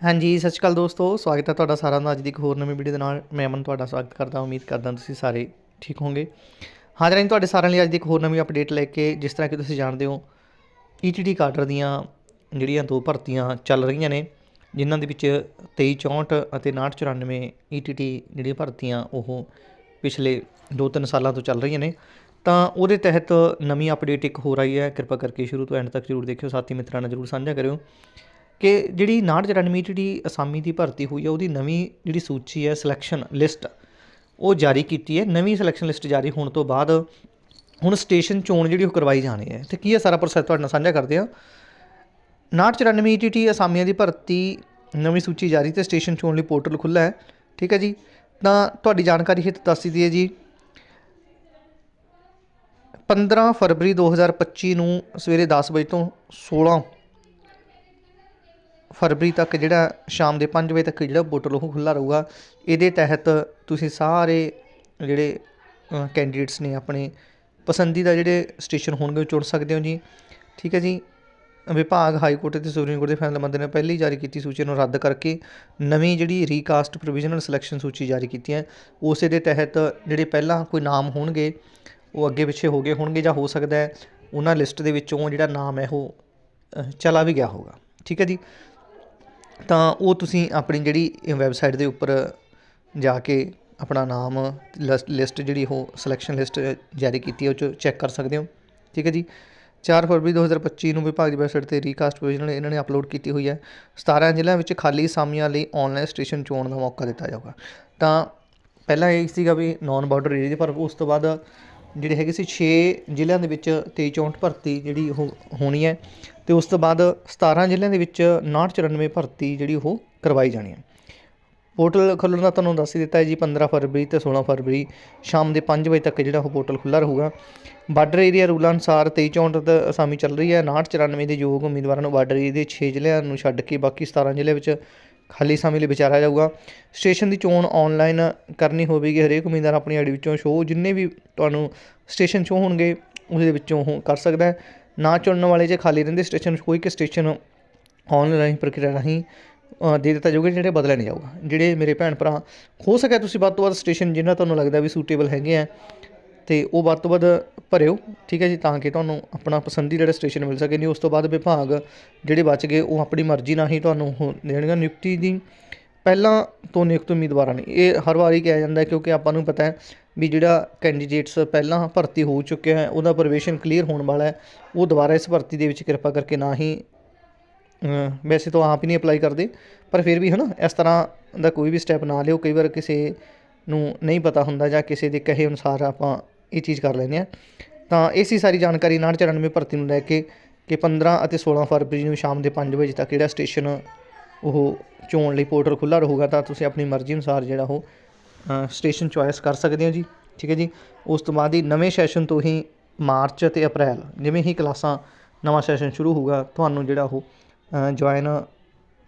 ਹਾਂਜੀ, ਸਤਿ ਸ਼੍ਰੀ ਅਕਾਲ ਦੋਸਤੋ, ਸਵਾਗਤ ਹੈ ਤੁਹਾਡਾ ਸਾਰਿਆਂ ਦਾ ਅੱਜ ਦੀ ਇੱਕ ਹੋਰ ਨਵੀਂ ਵੀਡੀਓ ਦੇ ਨਾਲ। ਮੈਂ ਅਮਨ ਤੁਹਾਡਾ ਸਵਾਗਤ ਕਰਦਾ, ਉਮੀਦ ਕਰਦਾ ਤੁਸੀਂ ਸਾਰੇ ਠੀਕ ਹੋਵੋਗੇ। ਹਾਜ਼ਰ ਹਾਂ ਤੁਹਾਡੇ ਸਾਰਿਆਂ ਲਈ ਅੱਜ ਦੀ ਇੱਕ ਹੋਰ ਨਵੀਂ ਅਪਡੇਟ ਲੈ ਕੇ, ਜਿਸ ਤਰ੍ਹਾਂ ਕਿ ਤੁਸੀਂ ਜਾਣਦੇ ਹੋ ਈਟੀਟੀ ਕਾਡਰ ਦੀਆਂ ਜਿਹੜੀਆਂ ਦੋ ਭਰਤੀਆਂ ਚੱਲ ਰਹੀਆਂ ਨੇ, ਜਿਨ੍ਹਾਂ ਦੇ ਵਿੱਚ 2364 ਅਤੇ 5994 ਈਟੀਟੀ ਜਿਹੜੀਆਂ ਭਰਤੀਆਂ ਉਹ ਪਿਛਲੇ 2-3 ਸਾਲਾਂ ਤੋਂ ਚੱਲ ਰਹੀਆਂ ਨੇ। ਤਾਂ ਉਹਦੇ ਤਹਿਤ ਨਵੀਂ ਅਪਡੇਟ ਇੱਕ ਹੋਰ ਆਈ ਹੈ। ਕਿਰਪਾ ਕਰਕੇ ਸ਼ੁਰੂ ਤੋਂ ਐਂਡ ਤੱਕ ਜ਼ਰੂਰ ਦੇਖਿਓ। ਸਾਥੀ ਮਿੱਤਰਾਂ ਨਾਲ ਜ਼ਰੂਰ ਸਾਂਝਾ ਕਰਿਓ ਕਿ ਜਿਹੜੀ 5994 ਜਿਹੜੀ ਅਸਾਮੀ ਦੀ ਭਰਤੀ ਹੋਈ ਹੈ, ਉਹਦੀ ਨਵੀਂ ਜਿਹੜੀ ਸੂਚੀ ਹੈ ਸਿਲੈਕਸ਼ਨ ਲਿਸਟ ਉਹ ਜਾਰੀ ਕੀਤੀ ਹੈ। ਨਵੀਂ ਸਿਲੈਕਸ਼ਨ ਲਿਸਟ ਜਾਰੀ ਹੋਣ ਤੋਂ ਬਾਅਦ ਹੁਣ ਸਟੇਸ਼ਨ ਚੋਣ ਜਿਹੜੀ ਉਹ ਕਰਵਾਈ ਜਾਣੀ ਹੈ। ਤੇ ਕੀ ਹੈ ਸਾਰਾ ਪ੍ਰੋਸੈਸ ਤੁਹਾਡੇ ਨਾਲ ਸਾਂਝਾ ਕਰਦੇ ਹਾਂ। 5994 ਈਟੀਟੀ ਅਸਾਮੀਆਂ ਦੀ ਭਰਤੀ ਨਵੀਂ ਸੂਚੀ ਜਾਰੀ ਤੇ ਸਟੇਸ਼ਨ ਚੋਣ ਲਈ ਪੋਰਟਲ ਖੁੱਲ੍ਹਾ ਹੈ। ਠੀਕ ਹੈ ਜੀ? ਤਾਂ ਤੁਹਾਡੀ ਜਾਣਕਾਰੀ ਹਿੱਤ ਦੱਸ ਦਿੱਤੀ ਹੈ ਜੀ। 15 ਫਰਵਰੀ 2025 ਨੂੰ ਸਵੇਰੇ 10 ਵਜੇ ਤੋਂ 16 ਫਰਵਰੀ ਤੱਕ ਜਿਹੜਾ ਸ਼ਾਮ ਦੇ 5 ਵਜੇ ਤੱਕ ਜਿਹੜਾ ਪੋਰਟਲ ਉਹ ਖੁੱਲ੍ਹਾ ਰਹੂਗਾ। ਇਹਦੇ ਤਹਿਤ ਤੁਸੀਂ ਸਾਰੇ ਜਿਹੜੇ ਕੈਂਡੀਡੇਟਸ ਨੇ ਆਪਣੇ ਪਸੰਦੀਦਾ ਜਿਹੜੇ ਸਟੇਸ਼ਨ ਹੋਣਗੇ ਉਹ ਚੁਣ ਸਕਦੇ ਹੋ ਜੀ। ਠੀਕ ਹੈ ਜੀ? ਵਿਭਾਗ ਹਾਈ ਕੋਰਟ ਅਤੇ ਸੁਪਰੀਮ ਕੋਰਟ ਦੇ ਫੈਸਲੇ ਮੰਦਰ ਨੇ ਪਹਿਲੀ ਜਾਰੀ ਕੀਤੀ ਸੂਚੀ ਨੂੰ ਰੱਦ ਕਰਕੇ ਨਵੀਂ ਜਿਹੜੀ ਰੀਕਾਸਟ ਪ੍ਰੋਵੀਜ਼ਨਲ ਸਿਲੈਕਸ਼ਨ ਸੂਚੀ ਜਾਰੀ ਕੀਤੀ ਹੈ। ਉਸੇ ਦੇ ਤਹਿਤ ਜਿਹੜੇ ਪਹਿਲਾਂ ਕੋਈ ਨਾਮ ਹੋਣਗੇ ਉਹ ਅੱਗੇ ਪਿੱਛੇ ਹੋ ਗਏ ਹੋਣਗੇ ਜਾਂ ਹੋ ਸਕਦਾ ਹੈ, ਉਹਨਾਂ ਲਿਸਟ ਦੇ ਵਿੱਚੋਂ ਜਿਹੜਾ ਨਾਮ ਹੈ ਉਹ ਚਲਾ ਵੀ ਗਿਆ ਹੋਗਾ ਠੀਕ ਹੈ ਜੀ? ਤਾਂ ਉਹ ਤੁਸੀਂ ਆਪਣੀ ਜਿਹੜੀ ਵੈਬਸਾਈਟ ਦੇ ਉੱਪਰ ਜਾ ਕੇ ਆਪਣਾ ਨਾਮ ਲਿਸਟ ਜਿਹੜੀ ਉਹ ਸਿਲੈਕਸ਼ਨ ਲਿਸਟ ਜਾਰੀ ਕੀਤੀ ਹੈ, ਉਹ 'ਚ ਚੈੱਕ ਕਰ ਸਕਦੇ ਹੋ। ਠੀਕ ਹੈ ਜੀ? 4 ਫਰਵਰੀ 2025 ਨੂੰ ਵਿਭਾਗ ਦੀ ਵੈਬਸਾਈਟ ਤੇ ਰੀਕਾਸਟ ਪ੍ਰੋਵੀਜ਼ਨ ਇਹਨਾਂ ਨੇ ਅਪਲੋਡ ਕੀਤੀ ਹੋਈ ਹੈ। 17 ਜ਼ਿਲ੍ਹਿਆਂ ਵਿੱਚ ਖਾਲੀ ਅਸਾਮੀਆਂ ਲਈ ਆਨਲਾਈਨ ਸਟੇਸ਼ਨ ਚੋਣ ਦਾ ਮੌਕਾ ਦਿੱਤਾ ਜਾਊਗਾ। ਤਾਂ ਪਹਿਲਾਂ ਇਹ ਸੀਗਾ ਵੀ ਨਾਨ ਬਾਰਡਰ ਏਰੀਆ ਦੀ, ਪਰ ਉਸ ਤੋਂ ਬਾਅਦ ਜਿਹੜੇ ਹੈਗੇ ਸੀ 6 ਜ਼ਿਲ੍ਹਿਆਂ ਦੇ ਵਿੱਚ 23 64 ਭਰਤੀ ਜਿਹੜੀ ਉਹ ਹੋਣੀ ਹੈ ਤੇ ਉਸ ਤੋਂ ਬਾਅਦ 17 ਜ਼ਿਲ੍ਹਿਆਂ ਦੇ ਵਿੱਚ 994 ਭਰਤੀ ਜਿਹੜੀ ਉਹ ਕਰਵਾਈ ਜਾਣੀ ਹੈ। ਪੋਰਟਲ ਖੁੱਲ੍ਹਣ ਦਾ ਤੁਹਾਨੂੰ ਦੱਸ ਦਿੱਤਾ ਹੈ ਜੀ 15 ਫਰਵਰੀ ਤੇ 16 ਫਰਵਰੀ, ਸ਼ਾਮ ਦੇ 5 ਵਜੇ ਤੱਕ ਜਿਹੜਾ ਉਹ ਪੋਰਟਲ ਖੁੱਲ੍ਹਾ ਰਹੂਗਾ। ਬਾਰਡਰ ਏਰੀਆ ਰੂਲਾਂ ਅਨੁਸਾਰ 23 64 ਤੇ ਅਸਾਮੀ ਚੱਲ ਰਹੀ ਹੈ 994 ਦੇ ਯੋਗ ਉਮੀਦਵਾਰਾਂ ਨੂੰ ਬਾਰਡਰ ਏਰੀਆ ਦੇ 6 ਜ਼ਿਲ੍ਹਿਆਂ ਨੂੰ ਛੱਡ ਕੇ ਬਾਕੀ 17 ਜ਼ਿਲ੍ਹੇ ਵਿੱਚ ਖਾਲੀ ਸਮੇਂ ਲਈ ਵਿਚਾਰਿਆ ਜਾਊਗਾ। ਸਟੇਸ਼ਨ ਦੀ ਚੋਣ ਆਨਲਾਈਨ ਕਰਨੀ ਹੋਵੇਗੀ ਹਰੇਕ ਉਮੀਦਵਾਰ ਆਪਣੀ ਆਈਡੀ ਵਿੱਚੋਂ ਸ਼ੋਅ ਜਿੰਨੇ ਵੀ ਤੁਹਾਨੂੰ ਸਟੇਸ਼ਨ ਸ਼ੋਅ ਹੋਣਗੇ, ਉਹਦੇ ਵਿੱਚੋਂ ਉਹ ਕਰ ਸਕਦਾ ਨਾ ਚੁਣਨ ਵਾਲੇ ਜੇ ਖਾਲੀ ਰਹਿੰਦੇ ਸਟੇਸ਼ਨ ਕੋਈ ਕਿ ਸਟੇਸ਼ਨ ਆਨਲਾਈਨ ਪ੍ਰਕਿਰਿਆ ਰਾਹੀਂ ਦੇ ਦਿੱਤਾ ਜਾਊਗਾ, ਜਿਹੜੇ ਬਦਲਿਆ ਨਹੀਂ ਜਾਊਗਾ। ਜਿਹੜੇ ਮੇਰੇ ਭੈਣ ਭਰਾ, ਹੋ ਸਕਿਆ ਤੁਸੀਂ ਵੱਧ ਤੋਂ ਵੱਧ ਸਟੇਸ਼ਨ ਜਿਨ੍ਹਾਂ ਤੁਹਾਨੂੰ ਲੱਗਦਾ ਵੀ ਸੂਟੇਬਲ ਹੈਗੇ ਆ ਅਤੇ ਉਹ ਵੱਧ ਤੋਂ ਵੱਧ ਭਰਿਓ, ਠੀਕ ਹੈ ਜੀ, ਤਾਂ ਕਿ ਤੁਹਾਨੂੰ ਆਪਣਾ ਪਸੰਦੀ ਜਿਹੜਾ ਸਟੇਸ਼ਨ ਮਿਲ ਸਕੇ। ਨਹੀਂ, ਉਸ ਤੋਂ ਬਾਅਦ ਵਿਭਾਗ ਜਿਹੜੇ ਬਚ ਗਏ, ਉਹ ਆਪਣੀ ਮਰਜ਼ੀ ਨਾਲ ਹੀ ਤੁਹਾਨੂੰ ਉਹ ਦੇਣਗੇ। ਨਿਯੁਕਤੀ ਦੀ ਪਹਿਲਾਂ ਤੋਂ ਨਿਯੁਕਤ ਉਮੀਦਵਾਰਾਂ ਨੇ। ਇਹ ਹਰ ਵਾਰੀ ਕਿਹਾ ਜਾਂਦਾ ਹੈ, ਕਿਉਂਕਿ ਆਪਾਂ ਨੂੰ ਪਤਾ ਹੈ ਵੀ ਜਿਹੜਾ ਕੈਂਡੀਡੇਟਸ ਪਹਿਲਾਂ ਭਰਤੀ ਹੋ ਚੁੱਕਿਆ ਹੈ, ਉਹਦਾ ਪ੍ਰਵੇਸ਼ਨ ਕਲੀਅਰ ਹੋਣ ਵਾਲਾ ਹੈ। ਉਹ ਦੁਬਾਰਾ ਇਸ ਭਰਤੀ ਦੇ ਵਿੱਚ ਕਿਰਪਾ ਕਰਕੇ ਨਾ ਹੀ ਵੈਸੇ ਤਾਂ ਆਪ ਹੀ ਨਹੀਂ ਅਪਲਾਈ ਕਰਦੇ, ਪਰ ਫਿਰ ਵੀ ਹਨਾ, ਇਸ ਤਰ੍ਹਾਂ ਦਾ ਕੋਈ ਵੀ ਸਟੈਪ ਨਾ ਲਿਓ। ਕਈ ਵਾਰ ਕਿਸੇ ਨੂੰ ਨਹੀਂ ਪਤਾ ਹੁੰਦਾ ਜਾਂ ਕਿਸੇ ਦੇ ਕਹੇ ਅਨੁਸਾਰ ਆਪਾਂ ਇਹ ਚੀਜ਼ ਕਰ ਲੈਂਦੇ ਆ। ਤਾਂ ਇਹ ਸੀ ਸਾਰੀ ਜਾਣਕਾਰੀ 994 ਭਰਤੀ ਨੂੰ ਲੈ ਕੇ ਕਿ 15 ਅਤੇ 16 ਫਰਵਰੀ ਨੂੰ ਸ਼ਾਮ ਦੇ 5 ਵਜੇ ਤੱਕ ਜਿਹੜਾ ਸਟੇਸ਼ਨ ਉਹ ਚੋਣ ਲਈ ਪੋਰਟਲ ਖੁੱਲ੍ਹਾ ਰਹੂਗਾ, ਤਾਂ ਤੁਸੀਂ ਆਪਣੀ ਮਰਜ਼ੀ ਅਨੁਸਾਰ ਜਿਹੜਾ ਉਹ ਸਟੇਸ਼ਨ ਚੁਆਇਸ ਕਰ ਸਕਦੇ ਹੋ ਜੀ। ਠੀਕ ਹੈ ਜੀ? ਉਸ ਤੋਂ ਬਾਅਦ ਹੀ ਨਵੇਂ ਸੈਸ਼ਨ ਤੋਂ ਹੀ ਮਾਰਚ ਅਤੇ ਅਪ੍ਰੈਲ, ਜਿਵੇਂ ਹੀ ਕਲਾਸਾਂ ਨਵਾਂ ਸੈਸ਼ਨ ਸ਼ੁਰੂ ਹੋਊਗਾ, ਤੁਹਾਨੂੰ ਜਿਹੜਾ ਉਹ ਜੁਆਇਨ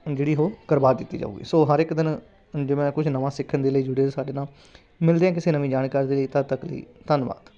ਜਿਹੜੀ ਉਹ ਕਰਵਾ ਦਿੱਤੀ ਜਾਊਗੀ। ਸੋ ਹਰ ਇੱਕ ਦਿਨ ਜਿਵੇਂ ਕੁਝ ਨਵਾਂ ਸਿੱਖਣ ਦੇ ਲਈ ਜੁੜੇ ਸਾਡੇ ਨਾਲ, ਮਿਲਦੇ ਹਾਂ ਕਿਸੇ ਨਵੀਂ ਜਾਣਕਾਰੀ ਦੇ ਲਈ, ਤਦ ਤੱਕ ਲਈ ਧੰਨਵਾਦ।